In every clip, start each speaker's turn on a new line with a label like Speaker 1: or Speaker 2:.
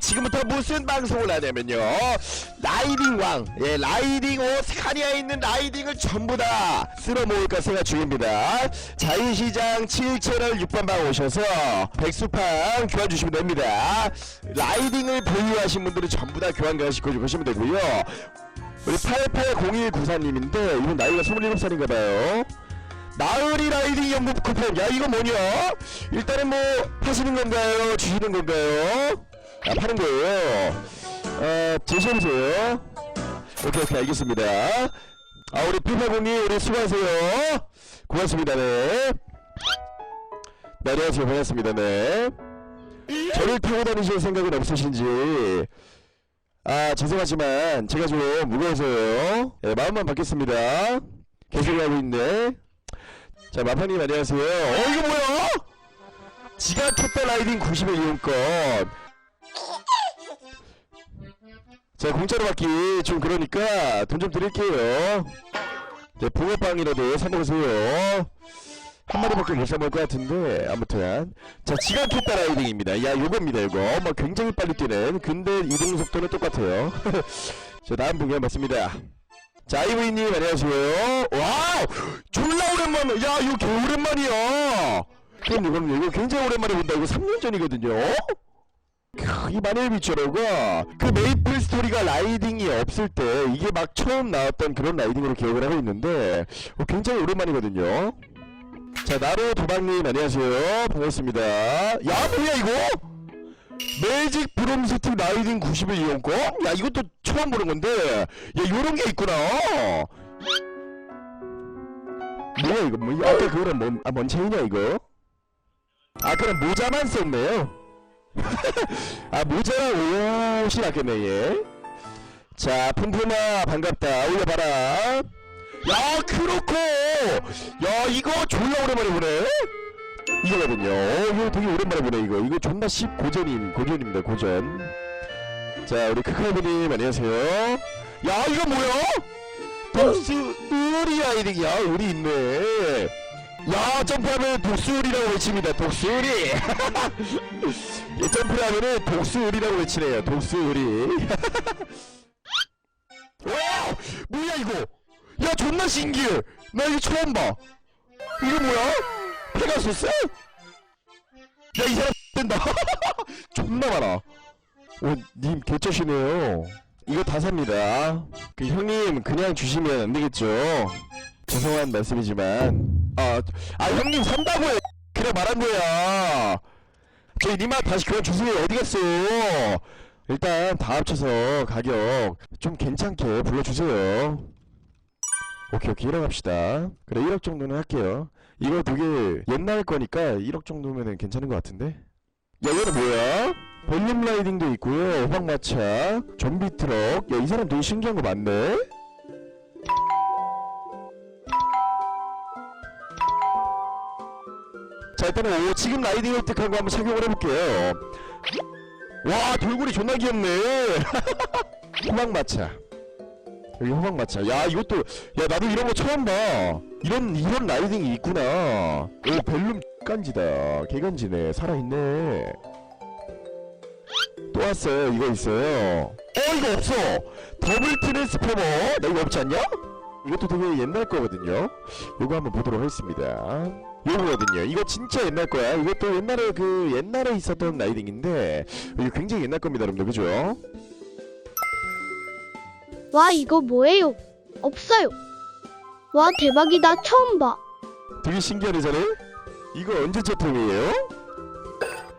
Speaker 1: 지금부터 무슨 방송을 하냐면요. 라이딩 왕. 예, 라이딩 오 스카니아에 있는 라이딩을 전부 다 쓸어 모을 것가 중입니다. 자유시장 7채널 6번 방 오셔서 백수판 교환 주시면 됩니다. 라이딩을 보유하신 분들은 전부 다 교환 가시고 보시면 되고요. 우리 880194님인데 이분 나이가 27살인가봐요. 나으리 라이딩 연금 쿠폰. 야 이거 뭐냐? 일단은 뭐 파시는 건가요? 주시는 건가요? 아 파는 거예요? 어 제시해주세요? 오케이 오케이 알겠습니다. 아 우리 8802 우리 수고하세요. 고맙습니다 네. 네, 안녕하세요. 반갑습니다 네. 저를 타고 다니실 생각은 없으신지. 아 죄송하지만 제가 좀 무거워서요. 예, 마음만 받겠습니다. 개소리 하고 있네. 자 마파님 안녕하세요. 어 이거 뭐야? 지각했다 라이딩 90의 이용권 자 공짜로 받기 좀 그러니까 돈 좀 드릴게요. 자 붕어빵이라도 사먹으세요. 한 마리밖에 못 사먹을 것 같은데 아무튼. 자 지각했다 라이딩입니다. 야 요겁니다 이거. 뭐 굉장히 빨리 뛰는 근데 이동 속도는 똑같아요. 자 다음 분이 맞습니다. 자 아이브이님 안녕하세요. 와우! 졸라 오랜만에 야 이거 개 오랜만이야. 그럼 이거는 이거 굉장히 오랜만에 본다. 이거 3년 전이거든요. 크, 이 마늘 비처로가 그 메이플 스토리가 라이딩이 없을 때 이게 막 처음 나왔던 그런 라이딩으로 기억을 하고 있는데 어, 굉장히 오랜만이거든요. 자 나로 도박님 안녕하세요. 반갑습니다. 야 뭐야 이거? 매직 브롬스틱 라이딩 90일 이용권? 야 이것도 처음 보는 건데 야 요런 게 있구나. 뭐야 이거? 뭐 아까 그거랑 뭔, 아, 뭔 차이냐 이거? 아 그럼 모자만 썼네요 아 모자랑 옷이 낫겠네 얘. 자 품품아 반갑다. 올려봐라. 야 크로코 야 이거 졸라 오랜만에 보네. 이거거든요. 어, 이거 되게 오랜만에 보네 이거. 이거 존나 씹 고전인 고전입니다 고전. 자 우리 크카이브님 안녕하세요 야 이거 뭐야 독수 우리 아이딩이야 우리 있네 야 점프하면 독수리라고 외칩니다. 독수리 이. 점프를 하면은 독수리라고 외치네요. 독수리 와! 뭐야 이거? 야 존나 신기해. 나 이거 처음 봐. 이거 뭐야? 페가수스? 야이 사람 된다. 존나 많아. 오님 개쩌시네요. 이거 다 삽니다. 그 형님 그냥 주시면 안 되겠죠 죄송한 말씀이지만 아, 아 형님 산다고요 그래 말한 거야. 저희 니마 다시 그냥 주세요 어디 갔어? 일단 다 합쳐서 가격 좀 괜찮게 불러주세요. 오케이 오케이. 1억 합시다. 그래 1억 정도는 할게요. 이거 되게 옛날 거니까 1억 정도면은 괜찮은 것 같은데? 야 얘는 뭐야? 볼륨 라이딩도 있고요. 호박마차 좀비 트럭. 야 이 사람 되게 신기한 거 많네 자 일단은 오, 지금 라이딩 획득한 거 한번 착용을 해볼게요. 와 돌고래 존나 귀엽네. 호박마차. 여기 호박마차. 야 이것도 야 나도 이런 거 처음 봐. 이런 이런 라이딩이 있구나. 오 벨룸 간지다. 개간지네. 살아있네. 또 왔어요. 이거 있어요. 어 이거 없어. 더블 트랜스포머. 나 이거 없지 않냐? 이것도 되게 옛날 거거든요. 이거 한번 보도록 하겠습니다. 이거거든요. 이거 진짜 옛날 거야. 이것도 옛날에 그 옛날에 있었던 라이딩인데 이거 굉장히 옛날 겁니다 여러분들. 그죠?
Speaker 2: 와 이거 뭐예요? 없어요. 와 대박이다. 처음 봐.
Speaker 1: 되게 신기하네 자네. 이거 언제 제품이에요?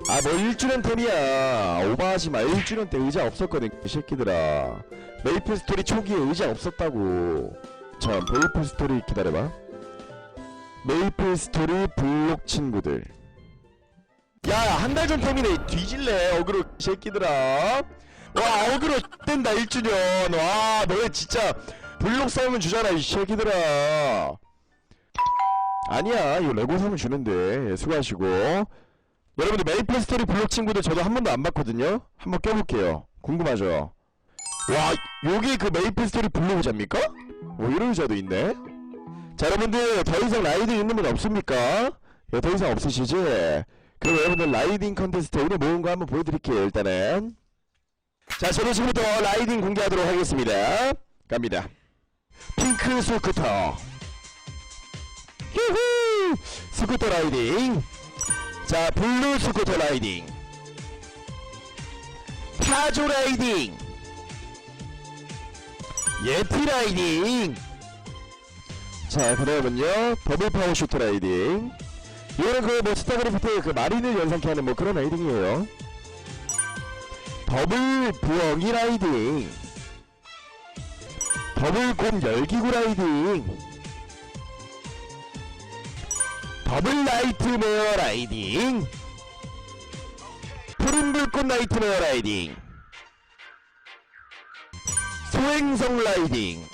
Speaker 1: 아 뭐 1주년 템이야. 오버하지 마. 1주년 때 의자 없었거든 이 새끼들아. 메이플 스토리 초기에 의자 없었다고 자 메이플 스토리 기다려봐. 메이플 스토리 블록 친구들. 야 한 달전 템이네 뒤질래 어그로 이 새끼들아. 와 어그로 뗀다 1주년. 와 너네 진짜 블록 싸우면 주잖아 이 새끼들아. 아니야 이거 레고 사면 주는데. 예, 수고하시고. 여러분들 메이플 스토리 블록 친구들 저도 한 번도 안 봤거든요? 한번 껴볼게요. 궁금하죠 와 여기 그 메이플 스토리 블록 의자입니까? 뭐 이런 의자도 있네 자 여러분들 더 이상 라이딩 있는 분 없습니까? 예, 더 이상 없으시지? 그럼 여러분들 라이딩 컨테스트 오늘 모은 거 한번 보여드릴게요 일단은 자, 저도 지금부터 라이딩 공개하도록 하겠습니다. 갑니다. 핑크 스쿠터. 휴후! 스쿠터 라이딩. 자, 블루 스쿠터 라이딩. 타조 라이딩. 예티 라이딩. 자, 그 다음은요. 더블 파워 슈터 라이딩. 이거는 그 뭐 스타크래프트의 그 마린을 연상케 하는 뭐 그런 라이딩이에요. 더블 부엉이 라이딩. 더블 곰 열기구 라이딩. 더블 나이트메어 라이딩. 푸른 불꽃 나이트메어 라이딩. 소행성 라이딩.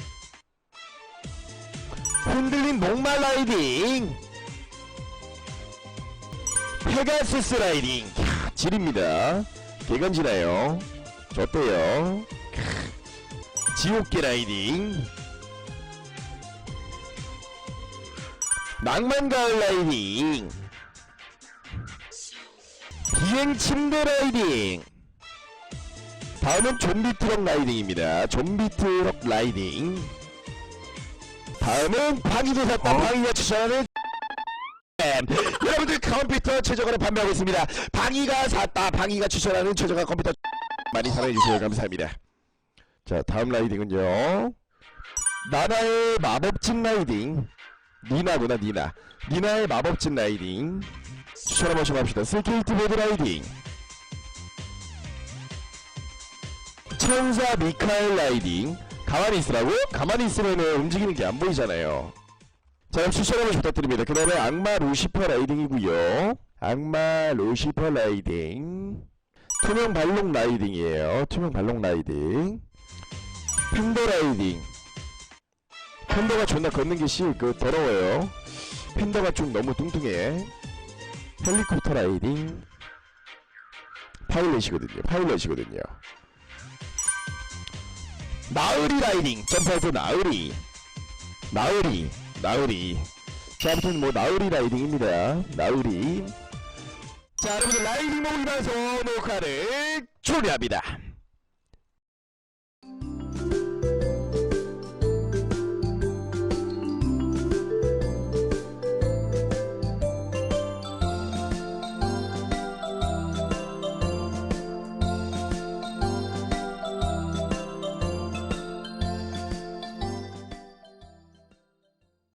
Speaker 1: 흔들린 목마 라이딩. 페가수스 라이딩. 캬, 지립니다. 개건지나요? 좋대요. 캬, 지옥계 라이딩. 낭만가을 라이딩. 비행 침대 라이딩. 다음은 좀비 트럭 라이딩입니다. 좀비 트럭 라이딩. 다음은 방위도 샀다 방위가 추천하는 여러분들 컴퓨터 최저가로 판매하고 있습니다. 방위가 샀다 방위가 추천하는 최저가 컴퓨터 많이 사랑해주세요. 감사합니다. 자 다음 라이딩은요. 나나의 마법진 라이딩 니나구나 니나 니나의 마법진 라이딩 추천 한번 좀 합시다. 스케이트보드 라이딩 천사 미카엘 라이딩 가만히 있으라고? 가만히 있으면은 움직이는 게 안 보이잖아요. 자, 그럼 추천 한번 부탁드립니다. 그 다음에 악마 루시퍼 라이딩이고요 악마 루시퍼 라이딩. 투명 발록 라이딩이에요. 투명 발록 라이딩. 팬더 라이딩. 팬더가 존나 걷는 게 씨, 그, 더러워요. 팬더가 좀 너무 뚱뚱해. 헬리콥터 라이딩. 파일럿이거든요. 파일럿이거든요. 나으리 라이딩. 점프할 때 나으리. 나으리. 나으리. 자, 아무튼 뭐 나으리 라이딩입니다. 나으리. 자, 여러분들 라이딩 방송 녹화를 초대합니다.